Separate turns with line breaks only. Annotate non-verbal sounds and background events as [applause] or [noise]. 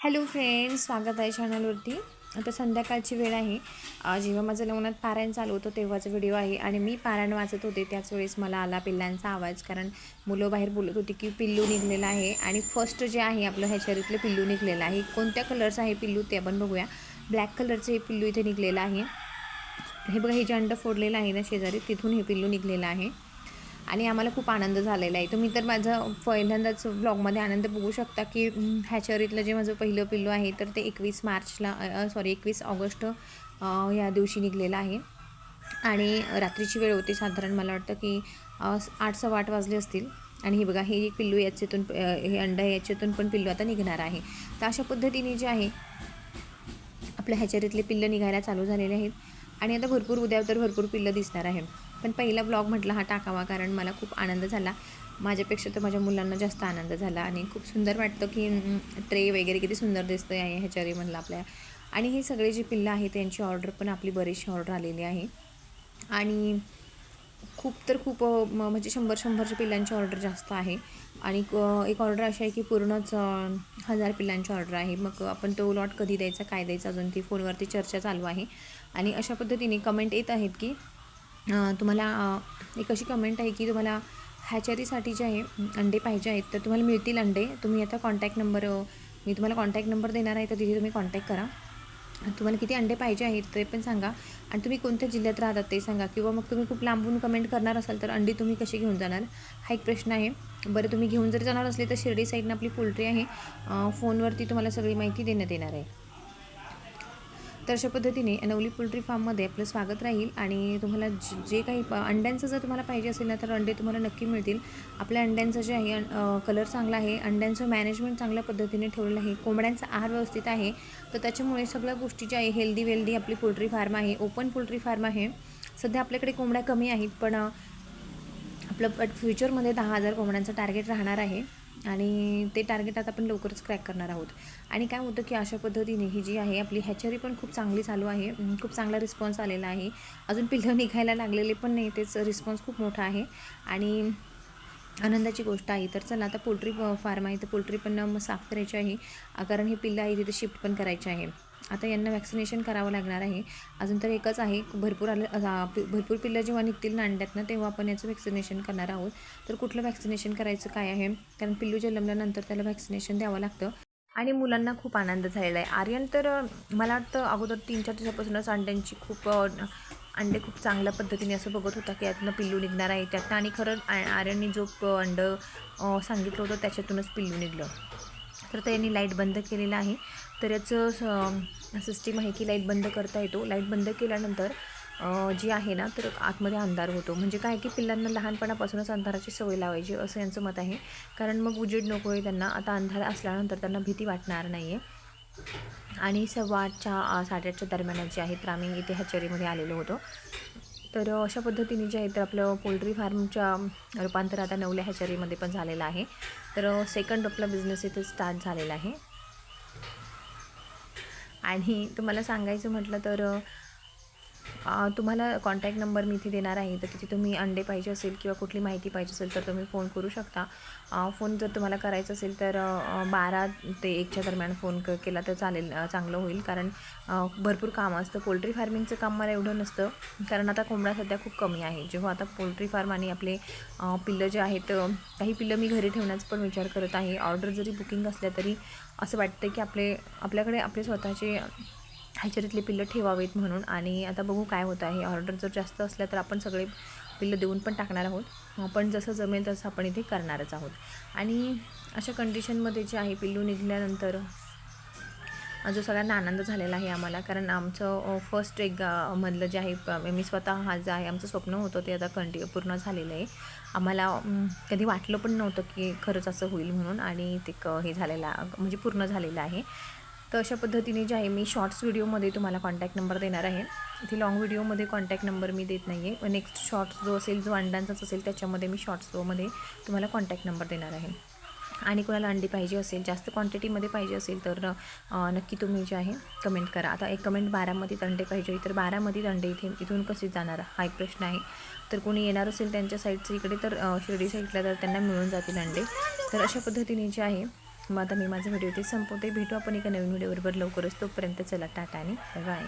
Hello friends स्वागत आहे चॅनलवरती. आता संध्याकाळची वेळ आहे. जेव्हा माझं लग्नात पारायण चालू होतं तेव्हाचा व्हिडिओ आहे आणि मी पारायण वाचत होते त्याच वेळेस मला आला पिल्लांचा आवाज. कारण मुलं बाहेर बोलत होती की पिल्लू निघलेला आहे आणि फर्स्ट जे आहे आपलं ह्याच्यातलं पिल्लू निघलेलं आहे. कोणत्या कलरचं आहे पिल्लू ते आपण बघूया. ब्लॅक कलरचं हे पिल्लू इथे निघलेलं आहे. हे बघा हे जे अंड फोडलेलं आहे ना शेजारी तिथून हे पिल्लू निघलेलं आहे. आणि आम्हाला खूप आनंद झालेला आहे. तुम्ही तर माझं पहिल्यांदाच ब्लॉगमध्ये आनंद बघू शकता की अं, ह्याच्यावरीतलं जे माझं पहिलं पिल्लू आहे तर ते एकवीस मार्चला सॉरी एकवीस ऑगस्ट या दिवशी निघलेलं आहे. आणि रात्रीची वेळ होती साधारण मला वाटतं की आठ सव्वा आठ वाजले असतील. आणि हे बघा हे एक पिल्लू याच्यातून हे अंड याच्यातून पण पिल्लू आता निघणार आहे. तर अशा पद्धतीने जे आहे आपल्या ह्याच्यातले पिल्लं निघायला चालू झालेले आहेत. आणि आता भरपूर उद्या तर भरपूर पिल्लं दिसणार आहे. पण पहिला ब्लॉग म्हटला हा टाकावा कारण मला खूप आनंद झाला. माझ्यापेक्षा तर माझ्या मुलांना जास्त आनंद झाला आणि खूप सुंदर वाटतं की ट्रे वगैरे किती सुंदर दिसतं आहे ह्याच्यावर म्हणलं आपल्या. आणि हे सगळे जे पिल्लं आहेत त्यांची ऑर्डर पण आपली बरीचशी ऑर्डर आलेली आहे. आणि खूप तर खूप म- म्हणजे शंभर शंभरच्या पिल्लांची ऑर्डर जास्त आहे. आणि क- एक ऑर्डर अशी आहे की पूर्णच हजार पिल्लांची ऑर्डर आहे. मग आपण तो लॉट कधी द्यायचा काय द्यायचा अजून ती फोनवरती चर्चा चालू आहे. आणि अशा पद्धतीने कमेंट येत आहेत की तुम्हाला एक अशी कमेंट आहे की तुम्हाला हॅचरीसाठी जे आहे अंडे पाहिजे आहेत तर तुम्हाला मिळतील अंडे. तुम्ही आता कॉन्टॅक्ट नंबर मी तुम्हाला कॉन्टॅक्ट नंबर देणार आहे तर तिथे तुम्ही कॉन्टॅक्ट करा. तुम्हाला किती अंडे पाहिजे आहेत ते पण सांगा. आणि तुम्ही कोणत्या जिल्ह्यात राहतात ते सांगा. किंवा मग तुम्ही खूप लांबून कमेंट करणार असाल तर अंडी तुम्ही कशी घेऊन जाणार? हा एक प्रश्न आहे. बरं तुम्ही घेऊन जर जाणार असले तर शिर्डी साईडनं आपली पोल्ट्री आहे. फोनवरती तुम्हाला सगळी माहिती देण्यात येणार आहे. तर अशा पद्धतीने नवली पोल्ट्री फार्ममध्ये आपलं स्वागत राहील आणि तुम्हाला जे काही प- अंड्यांचं जर तुम्हाला पाहिजे असेल ना तर अंडे तुम्हाला नक्की मिळतील. आपल्या अंड्यांचं जे आहे कलर चांगला आहे. अंड्यांचं मॅनेजमेंट चांगल्या पद्धतीने ठेवलेलं आहे. कोंबड्यांचा आहार व्यवस्थित आहे. तर त्याच्यामुळे सगळ्या गोष्टी ज्या आहे हेल्दी वेल्दी आपली पोल्ट्री फार्म आहे ओपन पोल्ट्री फार्म आहे. सध्या आपल्याकडे कोंबड्या कमी आहेत पण आपलं बट फ्युचरमध्ये दहा हजार कोंबड्यांचं टार्गेट राहणार आहे. आणि ते टार्गेट आता आपण लवकरच क्रॅक करणार आहोत. आणि काय होतं की अशा पद्धतीने ही जी आहे आपली हॅचरी पण खूप चांगली चालू आहे. खूप चांगला रिस्पॉन्स आलेला आहे. अजून पिल्लं [laughs] निघायला लागलेले पण नाही तेच रिस्पॉन्स खूप मोठा आहे. आणि आनंदाची गोष्ट आहे. तर चला आता पोल्ट्री फार्म आहे तर पोल्ट्री पण साफ करायची आहे. कारण हे पिल्लं आहे तिथे शिफ्ट पण करायचे आहे. आता यांना वॅक्सिनेशन करावं लागणार आहे. अजून तर एकच आहे भरपूर आलं भरपूर पिल्लं जेव्हा निघतील नांड्यातनं तेव्हा आपण याचं वॅक्सिनेशन करणार आहोत. तर कुठलं वॅक्सिनेशन करायचं काय आहे? कारण पिल्लू जन्मल्यानंतर त्याला वॅक्सिनेशन द्यावं लागतं. आणि मुलांना खूप आनंद झालेला आहे. आर्यन तर मला वाटतं अगोदर तीन चार दिवसापासूनच अंड्यांची खूप अंडे खूप चांगल्या पद्धतीने असं बघत होता की यातनं पिल्लू निघणार आहे त्यातनं. आणि खरं आर्यनने जो अंड सांगितलं होतं त्याच्यातूनच पिल्लू निघलं. तर यांनी लाइट बंद केलेलं आहे. तर याचं सिस्टीम आहे की लाइट बंद करता येतो. लाइट बंद केल्यानंतर जी आहे ना तर आतमध्ये अंधार होतो. म्हणजे काय की पिल्लांना लहानपणापासूनच अंधाराची सवय लावायची असं यांचं मत आहे. कारण मग उजेड नको आहे त्यांना. आता अंधार असल्यानंतर त्यांना भीती वाटणार नाही आहे आणि सव्वा आठच्या साडेआठच्या दरम्यान जे आहे तर आम्ही इथे हचेरीमध्ये आलेलो होतो. तर अशा पद्धतीने जे आहे तर आपलं पोल्ट्री फार्मच्या रूपांतर आता नवल्या हॅचरीमध्ये पण झालेलं आहे. तर सेकंड आपला बिझनेस इथे स्टार्ट झालेला आहे. आणि तुम्हाला सांगायचं म्हटलं तर तुम्हाला कॉन्टॅक्ट नंबर मी इथे देणार आहे. तर तिथे तुम्ही अंडे पाहिजे असेल किंवा कुठली माहिती पाहिजे असेल तर तुम्ही फोन करू शकता. फोन जर तुम्हाला करायचा असेल तर बारा ते एकच्या दरम्यान फोन क केला तर चालेल चांगलं होईल. कारण भरपूर काम असतं. पोल्ट्री फार्मिंगचं काम मला एवढं नसतं. कारण आता कोंबडा सध्या खूप कमी आहे. जेव्हा आता पोल्ट्री फार्म आणि आपले पिल्लं जे आहेत काही पिल्लं मी घरी ठेवण्याचा पण विचार करत आहे. ऑर्डर जरी बुकिंग असल्या तरी असं वाटतं की आपले आपल्याकडे आपले स्वतःचे ह्याच्यातले पिल्लं ठेवावेत म्हणून. आणि आता बघू काय होतं आहे. ऑर्डर जर जास्त असल्या तर आपण सगळे पिल्लं देऊन पण टाकणार आहोत. पण जसं जमेल तसं आपण इथे करणारच आहोत. आणि अशा कंडिशनमध्ये जे आहे पिल्लू निघल्यानंतर जो सगळ्यांना आनंद झालेला आहे आम्हाला. कारण आमचं फर्स्ट एक मधलं जे आहे मी स्वतः हा जे आहे आमचं स्वप्न होतं ते आता कंटि पूर्ण झालेलं आहे. आम्हाला कधी वाटलं पण नव्हतं की खरंच असं होईल म्हणून. आणि ते क हे झालेलं म्हणजे पूर्ण झालेलं आहे. तर अशा पद्धतीने जे आहे मी शॉर्ट्स व्हिडिओमध्ये तुम्हाला कॉन्टॅक्ट नंबर देणार आहे. इथे लॉंग व्हिडिओमध्ये कॉन्टॅक्ट नंबर मी देत नाही आहे नेक्स्ट शॉर्ट्स जो असेल जो अंड्यांचाच असेल त्याच्यामध्ये मी शॉर्ट्स जोमध्ये तुम्हाला कॉन्टॅक्ट नंबर देणार आहे. आणि कोणाला अंडी पाहिजे असेल जास्त क्वांटिटीमध्ये पाहिजे असेल तर नक्की तुम्ही जे आहे कमेंट करा. आता एक कमेंट बारामध्ये अंडे पाहिजे तर बारामध्ये अंडे इथे इथून कसे जाणार? हा एक प्रश्न आहे. तर कोणी येणार असेल त्यांच्या साईडचं इकडे तर शिर्डी साईडला तर त्यांना मिळून जातील अंडे. तर अशा पद्धतीने जे आहे मग आता मी माझा व्हिडिओ ते संपवते. भेटू आपण एका नवीन व्हिडिओबरोबर. लवकरच तोपर्यंत चला टाटा आणि बाय.